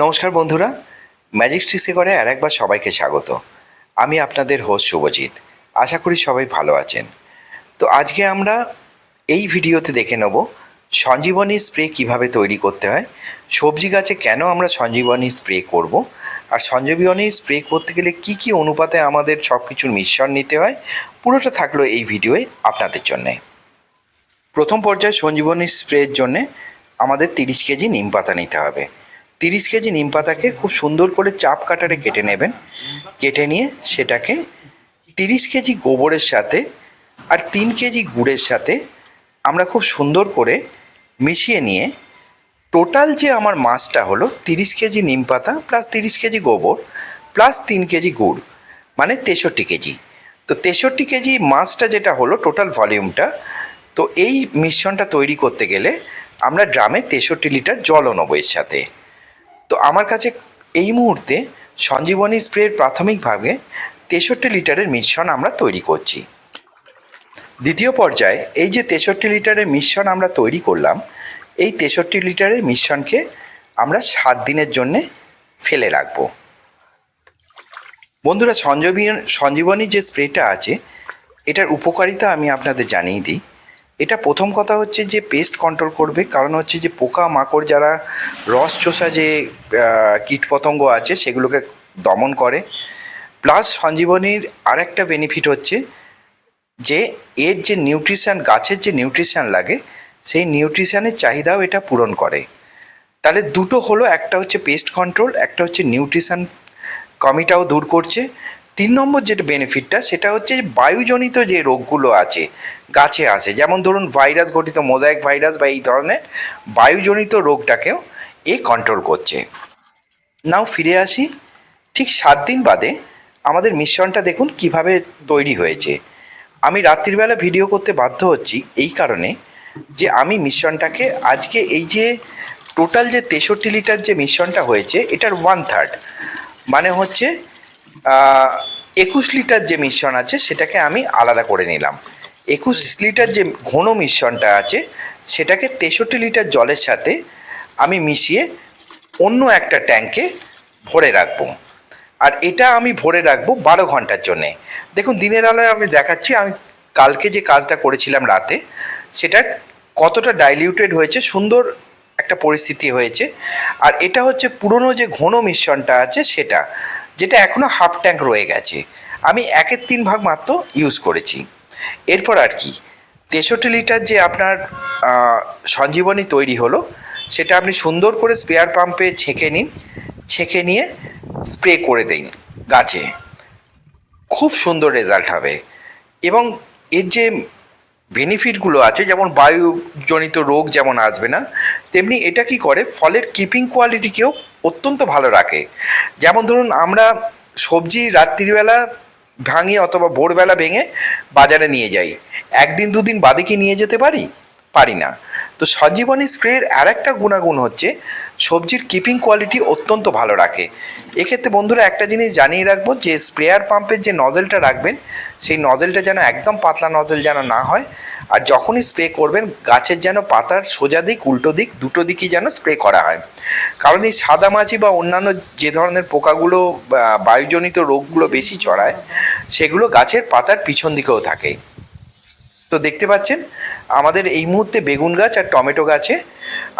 নমস্কার বন্ধুরা। ম্যাজিক করে আর একবার সবাইকে স্বাগত। আমি আপনাদের হোস্ট শুভজিৎ। আশা করি সবাই ভালো আছেন। তো আজকে আমরা এই ভিডিওতে দেখে নেব সঞ্জীবনী স্প্রে কীভাবে তৈরি করতে হয়, সবজি গাছে কেন আমরা সঞ্জীবনী স্প্রে করব, আর সঞ্জীবনী স্প্রে করতে গেলে কি কি অনুপাতে আমাদের সব কিছুর মিশ্রণ নিতে হয়, পুরোটা থাকল এই ভিডিওয়ে আপনাদের জন্যে। প্রথম পর্যায়ে সঞ্জীবনী স্প্রের জন্যে আমাদের তিরিশ কেজি নিম পাতা নিতে হবে। তিরিশ কেজি নিম পাতাকে খুব সুন্দর করে চাপ কাটারে কেটে নেবেন। কেটে নিয়ে সেটাকে তিরিশ কেজি গোবরের সাথে আর তিন কেজি গুড়ের সাথে আমরা খুব সুন্দর করে মিশিয়ে নিয়ে টোটাল যে আমার মাছটা হলো তিরিশ কেজি নিম পাতা প্লাস তিরিশ কেজি গোবর প্লাস তিন কেজি গুড় মানে তেষট্টি কেজি। তো তেষট্টি কেজি মাছটা যেটা হলো টোটাল ভলিউমটা, তো এই মিশ্রণটা তৈরি করতে গেলে আমরা ড্রামে তেষট্টি লিটার জলও নেব এর সাথে। তো আমার কাছে এই মুহূর্তে সঞ্জীবনী স্প্রের প্রাথমিকভাবে তেষট্টি লিটারের মিশ্রণ আমরা তৈরি করছি। দ্বিতীয় পর্যায়ে এই যে তেষট্টি লিটারের মিশ্রণ আমরা তৈরি করলাম, এই তেষট্টি লিটারের মিশ্রণকে আমরা সাত দিনের জন্যে ফেলে রাখব। বন্ধুরা, সঞ্জীবনী সঞ্জীবনী যে স্প্রেটা আছে, এটার উপকারিতা আমি আপনাদের জানিয়ে দিই। এটা প্রথম কথা হচ্ছে যে পেস্ট কন্ট্রোল করবে। কারণ হচ্ছে যে পোকা মাকড় যারা রস চোষা যে কীটপতঙ্গ আছে, সেগুলোকে দমন করে। প্লাস সঞ্জীবনীর আরেকটা বেনিফিট হচ্ছে যে, এর যে নিউট্রিশান গাছের যে নিউট্রিশান লাগে, সেই নিউট্রিশানের চাহিদাও এটা পূরণ করে। তাহলে দুটো হলো, একটা হচ্ছে পেস্ট কন্ট্রোল একটা হচ্ছে নিউট্রিশান কমিটাও দূর করছে। তিন নম্বর যেটা বেনিফিটটা সেটা হচ্ছে বায়ুজনিত যে রোগগুলো আছে, গাছে আসে, যেমন ধরুন ভাইরাস ঘটিত মোজাইক ভাইরাস বা এই ধরনের বায়ুজনিত রোগটাকেও এ কন্ট্রোল করছে। নাও ফিরে আসি, ঠিক সাত দিন বাদে আমাদের মিশ্রণটা দেখুন কীভাবে তৈরি হয়েছে। আমি রাত্রিবেলা ভিডিও করতে বাধ্য হচ্ছি এই কারণে যে আমি মিশ্রণটাকে আজকে এই যে টোটাল যে তেষট্টি লিটার যে মিশ্রণটা হয়েছে, এটার ওয়ান থার্ড মানে হচ্ছে একুশ লিটার যে মিশ্রণ আছে, সেটাকে আমি আলাদা করে নিলাম। একুশ লিটার যে ঘন মিশ্রণটা আছে, সেটাকে তেষট্টি লিটার জলের সাথে আমি মিশিয়ে অন্য একটা ট্যাঙ্কে ভরে রাখব। আর এটা আমি ভরে রাখব বারো ঘণ্টার জন্যে। দেখুন, দিনের আলোয় আমি দেখাচ্ছি, আমি কালকে যে কাজটা করেছিলাম রাতে, সেটা কতটা ডাইলিউটেড হয়েছে, সুন্দর একটা পরিস্থিতি হয়েছে। আর এটা হচ্ছে পুরনো যে ঘন মিশ্রণটা আছে, সেটা যেটা এখনও হাফ ট্যাঙ্ক রয়ে গেছে। আমি একের তিন ভাগ মাত্র ইউজ করেছি। এরপর আর কি, তেষট্টি লিটার যে আপনার সঞ্জীবনী তৈরি হলো, সেটা আপনি সুন্দর করে স্পেয়ার পাম্পে ছেঁকে নিন। ছেঁকে নিয়ে স্প্রে করে দিন গাছে। খুব সুন্দর রেজাল্ট হবে। এবং এর যে বেনিফিটগুলো আছে, যেমন বায়ুজনিত রোগ যেমন আসবে না, তেমনি এটা কি করে? ফলের কিপিং কোয়ালিটিকেও অত্যন্ত ভালো রাখে। যেমন ধরুন, আমরা সবজি রাত্রিবেলা ভাঙি অথবা ভোরবেলা ভেঙে বাজারে নিয়ে যাই। একদিন দুদিন বাদে কি নিয়ে যেতে পারি? পারি না। তো সঞ্জীবনী স্প্রের আর একটা গুণাগুণ হচ্ছে, সবজির কিপিং কোয়ালিটি অত্যন্ত ভালো রাখে। এক্ষেত্রে বন্ধুরা একটা জিনিস জানিয়ে রাখব যে স্প্রেয়ার পাম্পের যে নজেলটা রাখবেন, সেই নজেলটা যেন একদম পাতলা নজেল যেন না হয়, আর যখনই স্প্রে করবেন, গাছের যেন পাতার সোজা দিক, উল্টো দিক, দুটো দিকই যেন স্প্রে করা হয়। কারণ এই সাদামাছি বা অন্যান্য যে ধরনের পোকাগুলো বায়ুজনিত রোগগুলো বেশি চড়ায় সেগুলো গাছের পাতার পিছন দিকেও থাকে। তো দেখতে পাচ্ছেন আমাদের এই মুহূর্তে বেগুন গাছ আর টমেটো গাছে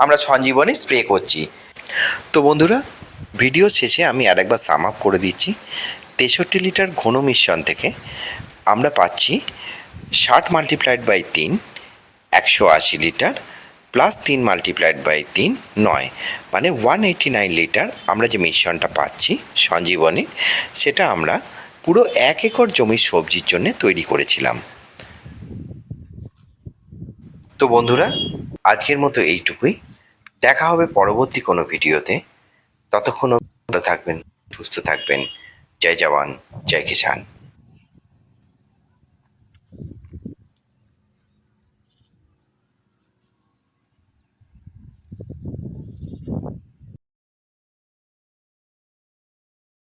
আমরা সঞ্জীবনী স্প্রে করছি। তো বন্ধুরা, ভিডিও শেষে আমি আরেকবার সাম আপ করে দিচ্ছি। তেষট্টি লিটার ঘন মিশ্রণ থেকে আমরা পাচ্ছি ষাট মাল্টিপ্লাইড বাই তিন, একশো আশি লিটার প্লাস তিন মাল্টিপ্লাইড বাই তিন, নয়। মানে ওয়ান এইটি নাইন লিটার আমরা যে মিশ্রণটা পাচ্ছি সঞ্জীবনী, সেটা আমরা পুরো এক একর জমির সবজির জন্য তৈরি করেছিলাম। তো বন্ধুরা, আজকের মতো এইটুকুই। দেখা হবে পরবর্তী কোনো ভিডিওতে। ততক্ষণ থাকবেন, সুস্থ থাকবেন। জয় জওয়ান, জয় কিষান